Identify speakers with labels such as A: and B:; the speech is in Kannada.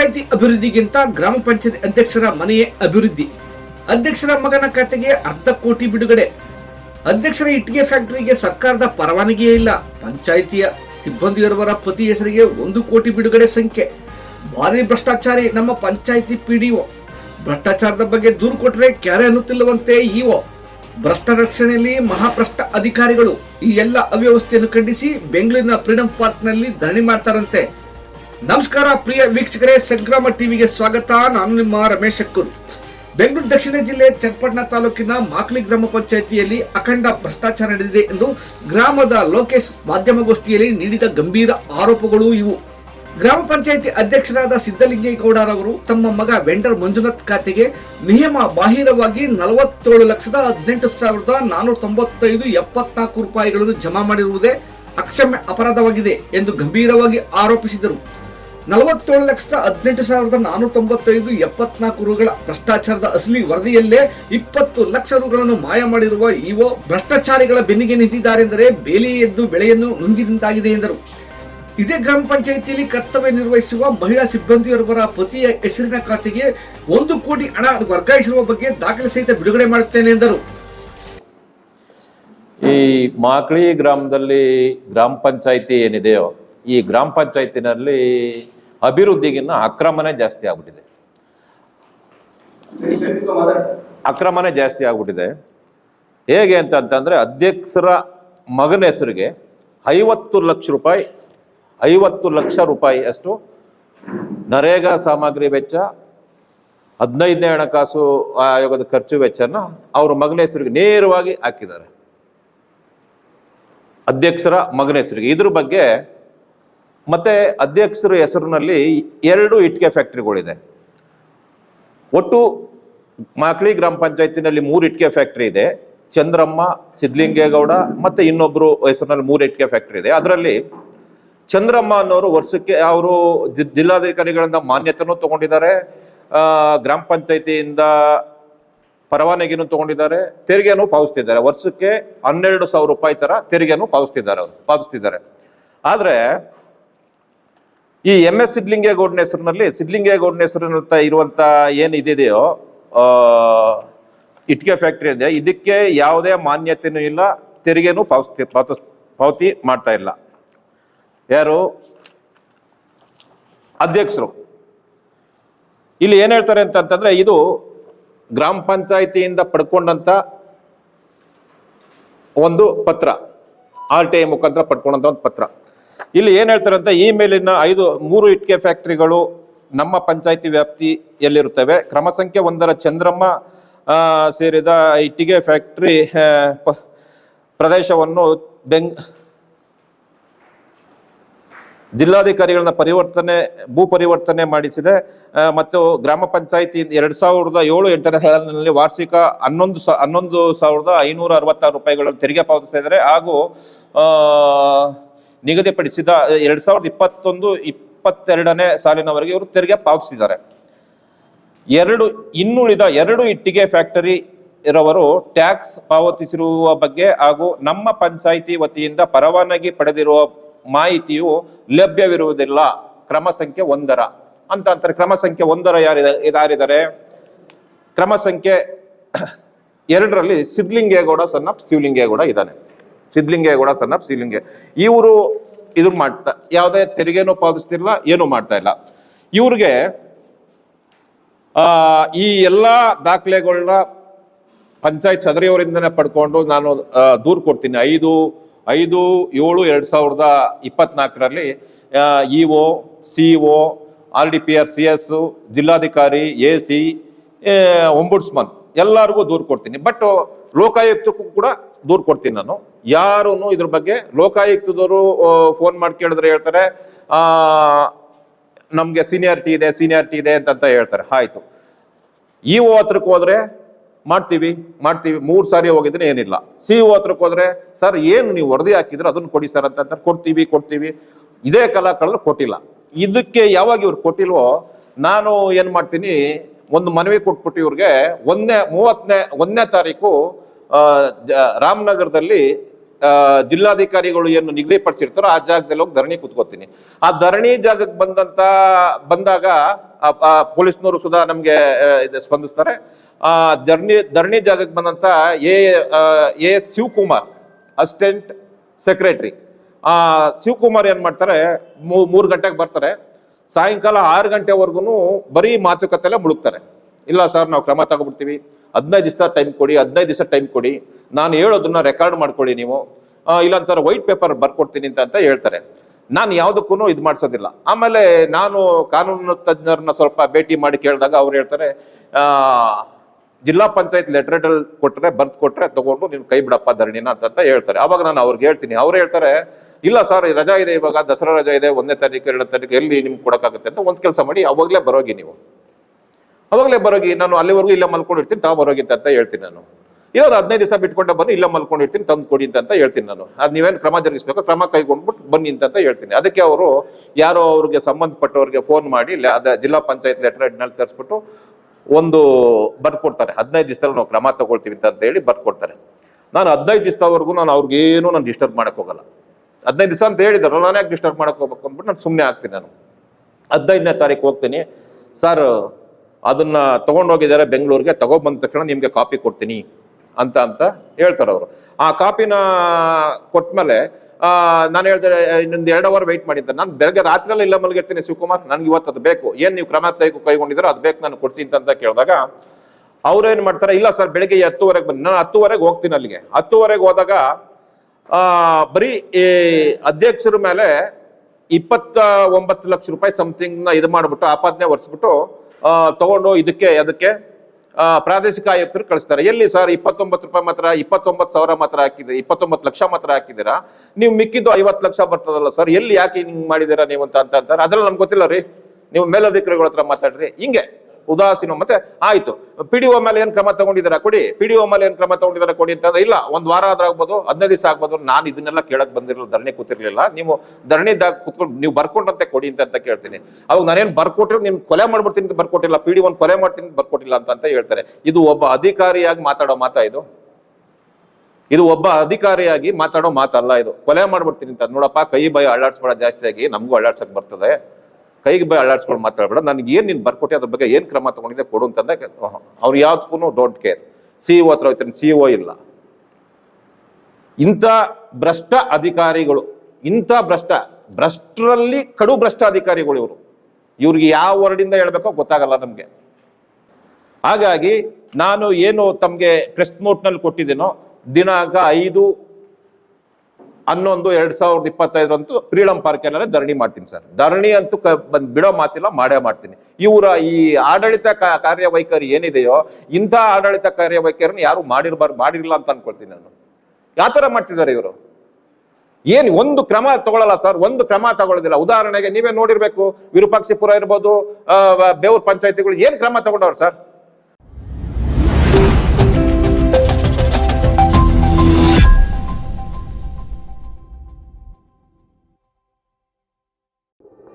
A: ಪಂಚಾಯಿತಿ ಅಭಿವೃದ್ಧಿಗಿಂತ ಗ್ರಾಮ ಪಂಚಾಯತ್ ಅಧ್ಯಕ್ಷರ ಮನೆಯೇ ಅಭಿವೃದ್ಧಿ. ಅಧ್ಯಕ್ಷರ ಮಗನ ಖಾತೆಗೆ ಅರ್ಧ ಕೋಟಿ ಬಿಡುಗಡೆ. ಅಧ್ಯಕ್ಷರ ಇಟ್ಟಿಗೆ ಫ್ಯಾಕ್ಟರಿಗೆ ಸರ್ಕಾರದ ಪರವಾನಗಿಯೇ ಇಲ್ಲ. ಪಂಚಾಯಿತಿಯ ಸಿಬ್ಬಂದಿಯರವರ ಪತಿ ಹೆಸರಿಗೆ ಒಂದು ಕೋಟಿ ಬಿಡುಗಡೆ ಸಂಖ್ಯೆ. ಭಾರಿ ಭ್ರಷ್ಟಾಚಾರಿ ನಮ್ಮ ಪಂಚಾಯಿತಿ ಪಿಡಿಒ ಭ್ರಷ್ಟಾಚಾರದ ಬಗ್ಗೆ ದೂರು ಕೊಟ್ಟರೆ ಕ್ಯಾರೆ ಅನ್ನುತ್ತಿಲ್ಲವಂತೆ ಇಒ ಭ್ರಷ್ಟ ರಕ್ಷಣೆಯಲ್ಲಿ ಮಹಾಭ್ರಷ್ಟ ಅಧಿಕಾರಿಗಳು ಈ ಎಲ್ಲ ಅವ್ಯವಸ್ಥೆಯನ್ನು ಖಂಡಿಸಿ ಬೆಂಗಳೂರಿನ ಫ್ರೀಡಂ ಪಾರ್ಕ್ನಲ್ಲಿ ಧರಣಿ ಮಾಡ್ತಾರಂತೆ. ನಮಸ್ಕಾರ, ಪ್ರಿಯ ವೀಕ್ಷಕರೇ, ಸಂಗ್ರಾಮ ಟಿವಿಗೆ ಸ್ವಾಗತ. ನಾನು ನಿಮ್ಮ ರಮೇಶ್ ಅಕ್ಕೂರ್ ಬೆಂಗಳೂರು ದಕ್ಷಿಣ ಜಿಲ್ಲೆ ಚನ್ನಪಟ್ಟಣ ತಾಲೂಕಿನ ಮಾಕ್ಲಿ ಗ್ರಾಮ ಪಂಚಾಯಿತಿಯಲ್ಲಿ ಅಖಂಡ ಭ್ರಷ್ಟಾಚಾರ ನಡೆದಿದೆ ಎಂದು ಗ್ರಾಮದ ಲೋಕೇಶ್ ಮಾಧ್ಯಮಗೋಷ್ಠಿಯಲ್ಲಿ ನೀಡಿದ ಗಂಭೀರ ಆರೋಪಗಳು ಇವು. ಗ್ರಾಮ ಪಂಚಾಯಿತಿ ಅಧ್ಯಕ್ಷರಾದ ಸಿದ್ದಲಿಂಗೇಗೌಡರವರು ತಮ್ಮ ಮಗ ವೆಂಡರ್ ಮಂಜುನಾಥ್ ಖಾತೆಗೆ ನಿಯಮ ಬಾಹಿರವಾಗಿ ನಲವತ್ತೇಳು ಲಕ್ಷದ ಹದಿನೆಂಟು ಸಾವಿರದ ನಾನೂರ ತೊಂಬತ್ತೈದು ಎಪ್ಪತ್ನಾಲ್ಕು ರೂಪಾಯಿಗಳನ್ನು ಜಮಾ ಮಾಡಿರುವುದೇ ಅಕ್ಷಮ್ಯ ಅಪರಾಧವಾಗಿದೆ ಎಂದು ಗಂಭೀರವಾಗಿ ಆರೋಪಿಸಿದರು. ನಲವತ್ತೇಳು ಲಕ್ಷದ ಹದಿನೆಂಟು ಸಾವಿರದ ನಾನೂರ ತೊಂಬತ್ತೈದು ಎಪ್ಪತ್ನಾಲ್ಕು ರುಗಳ ಭ್ರಷ್ಟಾಚಾರದ ಅಸಲಿ ವರದಿಯಲ್ಲೇ ಇಪ್ಪತ್ತು ಲಕ್ಷ ರುಗಳನ್ನು ಮಾಯ ಮಾಡಿರುವ ಇಒ ಭ್ರಷ್ಟಾಚಾರಿಗಳ ಬೆನ್ನಿಗೆ ನಿಂತಿದ್ದಾರೆಂದರೆ ಬೇಲಿ ಎದ್ದು ಬೆಳೆಯನ್ನು ನುಂಗಿದಂತಾಗಿದೆ ಎಂದರು. ಇದೇ ಗ್ರಾಮ ಪಂಚಾಯಿತಿಯಲ್ಲಿ ಕರ್ತವ್ಯ ನಿರ್ವಹಿಸುವ ಮಹಿಳಾ ಸಿಬ್ಬಂದಿಯೊರ್ವರ ಪತಿಯ ಹೆಸರಿನ ಖಾತೆಗೆ ಒಂದು ಕೋಟಿ ಹಣ ವರ್ಗಾಯಿಸಿರುವ ಬಗ್ಗೆ ದಾಖಲೆ ಸಹಿತ ಬಿಡುಗಡೆ ಮಾಡುತ್ತೇನೆ ಎಂದರು.
B: ಈ ಮಾಕ್ಳಿ ಗ್ರಾಮದಲ್ಲಿ ಗ್ರಾಮ ಪಂಚಾಯಿತಿ ಏನಿದೆಯೋ ಈ ಗ್ರಾಮ ಪಂಚಾಯತಿನಲ್ಲಿ ಅಭಿವೃದ್ಧಿಗಿನ್ನ ಅಕ್ರಮನೇ ಜಾಸ್ತಿ ಆಗ್ಬಿಟ್ಟಿದೆ. ಅಕ್ರಮನೇ ಜಾಸ್ತಿ ಆಗ್ಬಿಟ್ಟಿದೆ. ಹೇಗೆ ಅಂತಂತಂದ್ರೆ ಅಧ್ಯಕ್ಷರ ಮಗನ ಹೆಸರಿಗೆ ಐವತ್ತು ಲಕ್ಷ ರೂಪಾಯಿ, ಐವತ್ತು ಲಕ್ಷ ರೂಪಾಯಿ ಅಷ್ಟು ನರೇಗಾ ಸಾಮಗ್ರಿ ವೆಚ್ಚ, ಹದಿನೈದನೇ ಹಣಕಾಸು ಆಯೋಗದ ಖರ್ಚು ವೆಚ್ಚನ ಅವ್ರ ಮಗನ ಹೆಸರಿಗೆ ನೇರವಾಗಿ ಹಾಕಿದ್ದಾರೆ. ಅಧ್ಯಕ್ಷರ ಮಗನ ಹೆಸರಿಗೆ. ಇದ್ರ ಬಗ್ಗೆ ಮತ್ತೆ ಅಧ್ಯಕ್ಷರ ಹೆಸರಿನಲ್ಲಿ ಎರಡು ಇಟ್ಟಿಗೆ ಫ್ಯಾಕ್ಟ್ರಿಗಳಿದೆ. ಒಟ್ಟು ಮಾಕ್ಳಿ ಗ್ರಾಮ ಪಂಚಾಯತಿನಲ್ಲಿ ಮೂರು ಇಟ್ಟಿಗೆ ಫ್ಯಾಕ್ಟ್ರಿ ಇದೆ. ಚಂದ್ರಮ್ಮ ಸಿದ್ಲಿಂಗೇಗೌಡ ಮತ್ತೆ ಇನ್ನೊಬ್ರು ಹೆಸರಿನಲ್ಲಿ ಮೂರು ಇಟ್ಟಿಗೆ ಫ್ಯಾಕ್ಟ್ರಿ ಇದೆ. ಅದರಲ್ಲಿ ಚಂದ್ರಮ್ಮ ಅನ್ನೋರು ವರ್ಷಕ್ಕೆ ಅವರು ಜಿಲ್ಲಾಧಿಕಾರಿಗಳಿಂದ ಮಾನ್ಯತೆನೂ ತಗೊಂಡಿದ್ದಾರೆ. ಗ್ರಾಮ ಪಂಚಾಯತಿಯಿಂದ ಪರವಾನಗಿನೂ ತಗೊಂಡಿದ್ದಾರೆ. ತೆರಿಗೆನೂ ಪಾವತಿಸ್ತಿದ್ದಾರೆ. ವರ್ಷಕ್ಕೆ ಹನ್ನೆರಡು ಸಾವಿರ ರೂಪಾಯಿ ತರ ತೆರಿಗೆನೂ ಪಾವತಿಸ್ತಿದ್ದಾರೆ ಅವರು ಪಾವತಿಸ್ತಿದ್ದಾರೆ. ಆದ್ರೆ ಈ ಎಂ ಎಸ್ ಸಿದ್ಲಿಂಗೇಗೌಡನ ಹೆಸರಿನಲ್ಲಿ ಸಿದ್ಲಿಂಗೇಗೌಡನ ಹೆಸರಿನಂತ ಇರುವಂತ ಏನ್ ಇದಿದೆಯೋ ಆ, ಇಟ್ಟಿಗೆ ಫ್ಯಾಕ್ಟ್ರಿ ಇದೆ. ಇದಕ್ಕೆ ಯಾವುದೇ ಮಾನ್ಯತೆನೂ ಇಲ್ಲ. ತೆರಿಗೆನೂ ಪಾವತಿ ಪಾವತಿ ಮಾಡ್ತಾ ಇಲ್ಲ. ಯಾರು? ಅಧ್ಯಕ್ಷರು. ಇಲ್ಲಿ ಏನ್ ಹೇಳ್ತಾರೆ ಅಂತಂದ್ರೆ ಇದು ಗ್ರಾಮ ಪಂಚಾಯಿತಿಯಿಂದ ಪಡ್ಕೊಂಡಂತ ಒಂದು ಪತ್ರ. ಆರ್ ಟಿ ಐ ಮುಖಾಂತರ ಪಡ್ಕೊಂಡಂತ ಒಂದು ಪತ್ರ. ಇಲ್ಲಿ ಏನ್ ಹೇಳ್ತಾರಂತೆ, ಈ ಮೇಲಿನ ಐದು, ಮೂರು ಇಟ್ಟಿಗೆ ಫ್ಯಾಕ್ಟರಿಗಳು ನಮ್ಮ ಪಂಚಾಯಿತಿ ವ್ಯಾಪ್ತಿಯಲ್ಲಿರುತ್ತವೆ. ಕ್ರಮ ಸಂಖ್ಯೆ ಒಂದರ ಚಂದ್ರಮ್ಮ ಸೇರಿದ ಇಟ್ಟಿಗೆ ಫ್ಯಾಕ್ಟರಿ ಪ್ರದೇಶವನ್ನು ಬೆಂಗ್, ಜಿಲ್ಲಾಧಿಕಾರಿಗಳನ್ನ ಪರಿವರ್ತನೆ, ಭೂ ಪರಿವರ್ತನೆ ಮಾಡಿಸಿದೆ. ಮತ್ತು ಗ್ರಾಮ ಪಂಚಾಯಿತಿ ಎರಡ್ ಸಾವಿರದ ಏಳು ಎಂಟನೇ ಸಾಲಿನಲ್ಲಿ ವಾರ್ಷಿಕ ಹನ್ನೊಂದು ಸಾ, ಹನ್ನೊಂದು ಸಾವಿರದ ಐನೂರ ಅರವತ್ತಾರು ರೂಪಾಯಿಗಳನ್ನು ತೆರಿಗೆ ಪಾವತಿಸಿದರೆ ಹಾಗೂ ನಿಗದಿಪಡಿಸಿದ ಎರಡ್ ಸಾವಿರದ ಇಪ್ಪತ್ತೊಂದು, ಇಪ್ಪತ್ತೆರಡನೇ ಸಾಲಿನವರೆಗೆ ಇವರು ತೆರಿಗೆ ಪಾವತಿಸಿದ್ದಾರೆ. ಎರಡು, ಇನ್ನುಳಿದ ಎರಡು ಇಟ್ಟಿಗೆ ಫ್ಯಾಕ್ಟರಿ ಇರುವವರು ಟ್ಯಾಕ್ಸ್ ಪಾವತಿಸಿರುವ ಬಗ್ಗೆ ಹಾಗೂ ನಮ್ಮ ಪಂಚಾಯಿತಿ ವತಿಯಿಂದ ಪರವಾನಗಿ ಪಡೆದಿರುವ ಮಾಹಿತಿಯು ಲಭ್ಯವಿರುವುದಿಲ್ಲ. ಕ್ರಮ ಸಂಖ್ಯೆ ಒಂದರ. ಅಂತ ಅಂತಾರೆ. ಕ್ರಮ ಸಂಖ್ಯೆ ಒಂದರ ಯಾರಿದ, ಯಾರಿದ್ದಾರೆ? ಕ್ರಮ ಸಂಖ್ಯೆ ಎರಡರಲ್ಲಿ ಸಿದ್ಲಿಂಗೇಗೌಡ, ಸಣ್ಣ ಶಿವಲಿಂಗೇಗೌಡ ಇದ್ದಾನೆ. ಸಿದ್ಲಿಂಗೇಗೌಡ ಸಣ್ಣ ಸಿದ್ಲಿಂಗೆ. ಇವರು ಇದನ್ನ ಮಾಡ್ತಾ, ಯಾವುದೇ ತೆರಿಗೆನೂ ಪಾವತಿಸ್ತಿಲ್ಲ ಏನೂ ಮಾಡ್ತಾ ಇಲ್ಲ. ಇವ್ರಿಗೆ ಈ ಎಲ್ಲ ದಾಖಲೆಗಳನ್ನ ಪಂಚಾಯತ್ ಸದರಿಯವರಿಂದನೇ ಪಡ್ಕೊಂಡು ನಾನು ದೂರು ಕೊಡ್ತೀನಿ. ಐದು ಐದು, ಏಳು, ಎರಡು ಸಾವಿರದ ಇಪ್ಪತ್ನಾಲ್ಕರಲ್ಲಿ EO C O R D P R, C S, ಜಿಲ್ಲಾಧಿಕಾರಿ, ಎ ಸಿ ಒಂಬುಡ್ಸ್ಮನ್ ಎಲ್ಲರಿಗೂ ದೂರು ಕೊಡ್ತೀನಿ. ಬಟ್ ಲೋಕಾಯುಕ್ತಕ್ಕೂ ಕೂಡ ದೂರು ಕೊಡ್ತೀನಿ ನಾನು. ಯಾರೂ ಇದ್ರ ಬಗ್ಗೆ ಲೋಕಾಯುಕ್ತದವರು ಫೋನ್ ಮಾಡಿ ಕೇಳಿದ್ರೆ ಹೇಳ್ತಾರೆ ನಮ್ಗೆ ಸೀನಿಯಾರಿಟಿ ಇದೆ ಸೀನಿಯಾರಿಟಿ ಇದೆ ಅಂತ ಹೇಳ್ತಾರೆ. ಆಯ್ತು. ಇ ಓ ಹತ್ರಕ್ಕೆ ಹೋದ್ರೆ ಮಾಡ್ತೀವಿ ಮಾಡ್ತೀವಿ. ಮೂರು ಸಾರಿ ಹೋಗಿದ್ರೆ ಏನಿಲ್ಲ. ಸಿ ಒ ಹತ್ರಕ್ಕೆ ಹೋದ್ರೆ, ಸರ್, ಏನು ನೀವು ವರದಿ ಹಾಕಿದ್ರೆ ಅದನ್ನ ಕೊಡಿ ಸರ್ ಅಂತ ಅಂತ ಕೊಡ್ತೀವಿ ಕೊಡ್ತೀವಿ. ಇದೇ ಕಲಾ ಕಳೆದ್ರೆ ಕೊಟ್ಟಿಲ್ಲ. ಇದಕ್ಕೆ ಯಾವಾಗ ಇವ್ರು ಕೊಟ್ಟಿಲ್ವೋ, ನಾನು ಏನ್ ಮಾಡ್ತೀನಿ, ಒಂದು ಮನವಿ ಕೊಟ್ಬಿಟ್ಟು ಇವ್ರಿಗೆ ಒಂದನೇ, ಮೂವತ್ತನೇ, ಒಂದನೇ ತಾರೀಕು ರಾಮನಗರದಲ್ಲಿ ಜಿಲ್ಲಾಧಿಕಾರಿಗಳು ಏನು ನಿಗದಿಪಡಿಸಿರ್ತಾರೋ ಆ ಜಾಗದಲ್ಲಿ ಹೋಗಿ ಧರಣಿ ಕುತ್ಕೋತೀನಿ. ಆ ಧರಣಿ ಜಾಗಕ್ಕೆ ಬಂದಂತ, ಬಂದಾಗ ಪೊಲೀಸ್ನವರು ಸುಧಾ ನಮಗೆ ಸ್ಪಂದಿಸ್ತಾರೆ. ಆ, ಧರಣಿ ಧರಣಿ ಜಾಗಕ್ಕೆ ಬಂದಂತ A A Shivakumar, assistant secretary. ಆ, ಶಿವಕುಮಾರ್ ಏನ್ ಮಾಡ್ತಾರೆ ಮೂರು ಗಂಟೆಗೆ ಬರ್ತಾರೆ. ಸಾಯಂಕಾಲ ಆರು ಗಂಟೆವರೆಗೂ ಬರೀ ಮಾತುಕತೆಲ್ಲ ಮುಳುಗ್ತಾರೆ. ಇಲ್ಲ ಸರ್, ನಾವು ಕ್ರಮ ತಗೊಬಿಡ್ತೀವಿ. ಹದಿನೈದು ದಿವಸ ಟೈಮ್ ಕೊಡಿ, ಹದಿನೈದು ದಿವಸ ಟೈಮ್ ಕೊಡಿ. ನಾನು ಹೇಳೋದನ್ನ ರೆಕಾರ್ಡ್ ಮಾಡ್ಕೊಳ್ಳಿ ನೀವು. ಇಲ್ಲಾಂತಾರೆ ವೈಟ್ ಪೇಪರ್ ಬರ್ಕೊಡ್ತೀನಿ ಅಂತ ಅಂತ ಹೇಳ್ತಾರೆ. ನಾನು ಯಾವುದಕ್ಕೂ ಇದು ಮಾಡಿಸೋದಿಲ್ಲ. ಆಮೇಲೆ ನಾನು ಕಾನೂನು ತಜ್ಞರನ್ನ ಸ್ವಲ್ಪ ಭೇಟಿ ಮಾಡಿ ಕೇಳಿದಾಗ ಅವ್ರು ಹೇಳ್ತಾರೆ ಜಿಲ್ಲಾ ಪಂಚಾಯತ್ ಲೆಟರ್ ಕೊಟ್ಟರೆ ಬರ್ತ್ ಕೊಟ್ಟರೆ ತಗೊಂಡು ನೀನು ಕೈ ಬಿಡಪ್ಪ ಧರಣಿನ ಅಂತ ಅಂತ ಹೇಳ್ತಾರೆ. ಅವಾಗ ನಾನು ಅವ್ರಿಗೆ ಹೇಳ್ತೀನಿ. ಅವ್ರು ಹೇಳ್ತಾರೆ, ಇಲ್ಲ ಸರ್ ರಜಾ ಇದೆ ಇವಾಗ, ದಸರಾ ರಜಾ ಇದೆ, ಒಂದನೇ ತಾರೀಕು, ಎರಡನೇ ತಾರೀಕು, ಎಲ್ಲಿ ನಿಮ್ಗೆ ಕೊಡೋಕ್ಕಾಗುತ್ತೆ ಅಂತ ಒಂದು ಕೆಲಸ ಮಾಡಿ, ಅವಾಗಲೇ ಬರೋಗಿ ನೀವು. ಅವಾಗಲೇ ಬರೋಗಿ, ನಾನು ಅಲ್ಲಿವರೆಗೂ ಇಲ್ಲ ಮಲ್ಕೊಂಡಿರ್ತೀನಿ, ತಾವು ಬರೋಗಿ ಅಂತ ಹೇಳ್ತೀನಿ ನಾನು. ಇವಾಗ ಹದಿನೈದು ದಿವಸ ಬಿಟ್ಕೊಂಡ ಬನ್ನಿ, ಇಲ್ಲ ಮಲ್ಕೊಂಡಿರ್ತೀನಿ, ತಂದು ಕೊಡಿ ಅಂತ ಹೇಳ್ತೀನಿ ನಾನು. ಅದು ನೀವೇನು ಕ್ರಮ ಜರುಗಿಸ್ಬೇಕು, ಕ್ರಮ ಕೈಗೊಂಡ್ಬಿಟ್ಟು ಬನ್ನಿ ಅಂತ ಹೇಳ್ತೀನಿ. ಅದಕ್ಕೆ ಅವರು ಯಾರೋ ಅವ್ರಿಗೆ ಸಂಬಂಧಪಟ್ಟವ್ರಿಗೆ ಫೋನ್ ಮಾಡಿ ಅದ ಜಿಲ್ಲಾ ಪಂಚಾಯತ್ ಲೆಟರ್ ಹೆಡ್ನಲ್ಲಿ ತರಿಸ್ಬಿಟ್ಟು ಒಂದು ಬರ್ಕೊಡ್ತಾರೆ. ಹದಿನೈದು ದಿವಸದಲ್ಲಿ ನಾವು ಕ್ರಮ ತಗೊಳ್ತೀವಿ ಅಂತ ಅಂತ ಹೇಳಿ ಬರ್ಕೊಡ್ತಾರೆ. ನಾನು ಹದಿನೈದು ದಿವಸದವರೆಗೂ ನಾನು ಅವ್ರಿಗೇನು ನಾನು ಡಿಸ್ಟರ್ಬ್ ಮಾಡಕ್ಕೆ ಹೋಗಲ್ಲ. ಹದಿನೈದು ದಿವಸ ಅಂತ ಹೇಳಿದ್ರು, ನಾನು ಯಾಕೆ ಡಿಸ್ಟರ್ಬ್ ಮಾಡಕ್ಕೆ ಹೋಗ್ಬೇಕು ಅಂದ್ಬಿಟ್ಟು ನಾನು ಸುಮ್ಮನೆ ಆಗ್ತೀನಿ ನಾನು. ಹದಿನೈದನೇ ತಾರೀಕು ಹೋಗ್ತೀನಿ. ಸರ್ ಅದನ್ನ ತಗೊಂಡೋಗಿದ್ದಾರೆ ಬೆಂಗಳೂರಿಗೆ, ತಗೊಬಂದ ತಕ್ಷಣ ನಿಮಗೆ ಕಾಪಿ ಕೊಡ್ತೀನಿ ಅಂತ ಅಂತ ಹೇಳ್ತಾರೆ ಅವರು. ಆ ಕಾಪಿನ ಕೊಟ್ಮೇಲೆ ನಾನು ಹೇಳ್ದೆ ಇನ್ನೊಂದು ಎರಡು ಅವರ್ ವೆಯ್ಟ್ ಮಾಡಿದ್ದೆ. ನಾನು ಬೆಳಗ್ಗೆ ರಾತ್ರಿಯಲ್ಲಿ ಇಲ್ಲ ಮಲಗಿರ್ತೀನಿ ಶಿವಕುಮಾರ್, ನನ್ಗೆ ಇವತ್ತು ಅದು ಬೇಕು. ಏನು ನೀವು ಕ್ರಮ ತೆಗೆದು ಕೈಗೊಂಡಿದ್ರೆ ಅದು ಬೇಕು, ನಾನು ಕೊಡ್ಸಿ ಅಂತ ಕೇಳಿದಾಗ ಅವ್ರೇನು ಮಾಡ್ತಾರೆ, ಇಲ್ಲ ಸರ್, ಬೆಳಗ್ಗೆ ಹತ್ತುವರೆಗೆ ಬನ್ನಿ. ನಾನು ಹತ್ತುವರೆಗೆ ಹೋಗ್ತೀನಿ ಅಲ್ಲಿಗೆ. ಹತ್ತುವರೆಗೆ ಹೋದಾಗ ಬರೀ, ಈ, ಅಧ್ಯಕ್ಷರ ಮೇಲೆ ಇಪ್ಪತ್ತ ಒಂಬತ್ತು ಲಕ್ಷ ರೂಪಾಯಿ ಸಮಥಿಂಗ್ನ ಇದು ಮಾಡಿಬಿಟ್ಟು ಆಪಾದನೆ ಒರೆಸ್ಬಿಟ್ಟು ತಗೊಂಡು ಇದಕ್ಕೆ, ಅದಕ್ಕೆ ಪ್ರಾದೇಶಿಕ ಆಯುಕ್ತರು ಕಳಿಸ್ತಾರೆ. ಎಲ್ಲಿ ಸರ್ ಇಪ್ಪತ್ತೊಂಬತ್ತು ರೂಪಾಯಿ ಮಾತ್ರ, ಇಪ್ಪತ್ತೊಂಬತ್ತು ಸಾವಿರ ಮಾತ್ರ ಹಾಕಿದ್ರೆ ಇಪ್ಪತ್ತೊಂಬತ್ತು ಲಕ್ಷ ಮಾತ್ರ ಹಾಕಿದ್ದೀರಾ? ನೀವು ಮಿಕ್ಕಿದ್ದು ಐವತ್ತು ಲಕ್ಷ ಬರ್ತದಲ್ಲ ಸರ್, ಎಲ್ಲಿ ಯಾಕೆ ಹಿಂಗೆ ಮಾಡಿದ್ದೀರಾ ನೀವು ಅಂತ ಅಂತ ಅಂತಾರೆ. ಅದ್ರಲ್ಲಿ ನಮ್ಗೆ ಗೊತ್ತಿಲ್ಲ ರೀ. ನೀವು ಮೇಲಧಿಕಾರಿಗಳ ಹತ್ರ ಮಾತಾಡ್ರಿ. ಹಿಂಗೆ. ಉದಾಸೀನ, ಮತ್ತೆ ಆಯ್ತು. ಪಿ ಡಿ ಒ ಮೇಲೆ ಏನ್ ಕ್ರಮ ತಗೊಂಡಿದಾರ ಕೊಡಿ? ಪಿ ಡಿ ಒ ಮೇಲೆ ಏನ್ ಕ್ರಮ ತಗೊಂಡಿದಾರ ಕೊಡಿ ಅಂತ ಇಲ್ಲ, ಒಂದ್ ವಾರ ಆದ್ರಾಗ್ಬೋದು ಹದಿನೈದು ದಿವಸ ಆಗ್ಬೋದು, ನಾನು ಇದನ್ನೆಲ್ಲ ಕೇಳಕ್ ಬಂದಿರಲಿಲ್ಲ, ಧರಣಿ ಕೂತಿರ್ಲಿಲ್ಲ. ನೀವು ಧರಣಿದಾಗ ಕುತ್ಕೊಂಡು, ನೀವು ಬರ್ಕೊಂಡಂತೆ ಕೊಡಿ ಅಂತ ಅಂತ ಕೇಳ್ತೀನಿ. ಅವಾಗ ನಾನೇನ್ ಬರ್ಕೊಟ್ರೆ, ನಿಮ್ ಕೊಲೆ ಮಾಡ್ಬಿಡ್ತೀನಿ ಅಂತ ಬರ್ಕೊಟ್ಟಿಲ್ಲ ಪಿ ಡಿ ಒನ್ ಕೊಲೆ ಮಾಡ್ತೀನಿ ಬರ್ಕೊಟ್ಟಿಲ್ಲ ಅಂತ ಅಂತ ಹೇಳ್ತಾರೆ. ಇದು ಒಬ್ಬ ಅಧಿಕಾರಿಯಾಗಿ ಮಾತಾಡೋ ಮಾತಾ ಇದು? ಇದು ಒಬ್ಬ ಅಧಿಕಾರಿಯಾಗಿ ಮಾತಾಡೋ ಮಾತಲ್ಲ ಇದು. ಕೊಲೆ ಮಾಡ್ಬಿಡ್ತೀನಿ ಅಂತ. ನೋಡಪ್ಪ, ಕೈ ಬೈ ಅಳ್ಳಾಡ್ಸ್ಬೇಡ ಜಾಸ್ತಿಯಾಗಿ, ನಮಗೂ ಅಳ್ಳಾಡ್ಸಕ್ ಬರ್ತದೆ. ಕೈಗೆ ಬೈ ಅಳ್ಳಾಡ್ಸ್ಕೊಂಡು ಮಾತಾಡ್ಬೇಡ. ನನಗೆ ಏನು ನೀನು ಬರ್ಕೊಟ್ಟೆ ಅದ್ರ ಬಗ್ಗೆ ಏನು ಕ್ರಮ ತಗೊಂಡಿದ್ದೆ ಕೊಡು ಅಂತಂದ್ರೆ ಅವ್ರು ಯಾವ್ದಕ್ಕೂ don't care C E O ಹತ್ರ ಹೋಗ್ತೀನಿ. ಸಿ ಒ ಇಲ್ಲ. ಇಂಥ ಭ್ರಷ್ಟ ಅಧಿಕಾರಿಗಳು, ಇಂಥ ಭ್ರಷ್ಟ, ಭ್ರಷ್ಟರಲ್ಲಿ ಕಡು ಭ್ರಷ್ಟ ಅಧಿಕಾರಿಗಳು ಇವರು. ಇವ್ರಿಗೆ ಯಾವ ವರ್ಡಿಂದ ಹೇಳ್ಬೇಕೋ ಗೊತ್ತಾಗಲ್ಲ ನಮಗೆ. ಹಾಗಾಗಿ ನಾನು ಏನು ತಮಗೆ ಪ್ರೆಸ್ ನೋಟ್ನಲ್ಲಿ ಕೊಟ್ಟಿದ್ದೀನೋ, ದಿನಾಂಕ ಐದು ಹನ್ನೊಂದು, ಎರಡ್ ಸಾವಿರದ ಇಪ್ಪತ್ತೈದರಂತೂ ಫ್ರೀಡಮ್ ಪಾರ್ಕಲ್ಲೇ ಧರಣಿ ಮಾಡ್ತೀನಿ ಸರ್. ಧರಣಿ ಅಂತೂ ಬಂದ್ ಬಿಡೋ ಮಾತಿಲ್ಲ, ಮಾಡೇ ಮಾಡ್ತೀನಿ. ಇವರ ಈ ಆಡಳಿತ ಕಾರ್ಯವೈಖರಿ ಏನಿದೆಯೋ, ಇಂಥ ಆಡಳಿತ ಕಾರ್ಯವೈಖರಿನ ಯಾರು ಮಾಡಿರ್ಬಾರ್ದು ಮಾಡಿರಲಿಲ್ಲ ಅಂತ ಅನ್ಕೊಳ್ತೀನಿ ನಾನು. ಯಾವ ಥರ ಮಾಡ್ತಿದ್ದಾರೆ ಇವರು? ಏನು ಒಂದು ಕ್ರಮ ತಗೊಳ್ಳಲ್ಲ ಸರ್, ಒಂದು ಕ್ರಮ ತಗೊಳ್ಳೋದಿಲ್ಲ ಉದಾಹರಣೆಗೆ ನೀವೇ ನೋಡಿರ್ಬೇಕು, ವಿರೂಪಾಕ್ಷಿಪುರ ಇರ್ಬೋದು ಬೇವೂರ್ ಪಂಚಾಯತಿಗಳು ಏನ್ ಕ್ರಮ ತಗೊಂಡವ್ರು ಸರ್?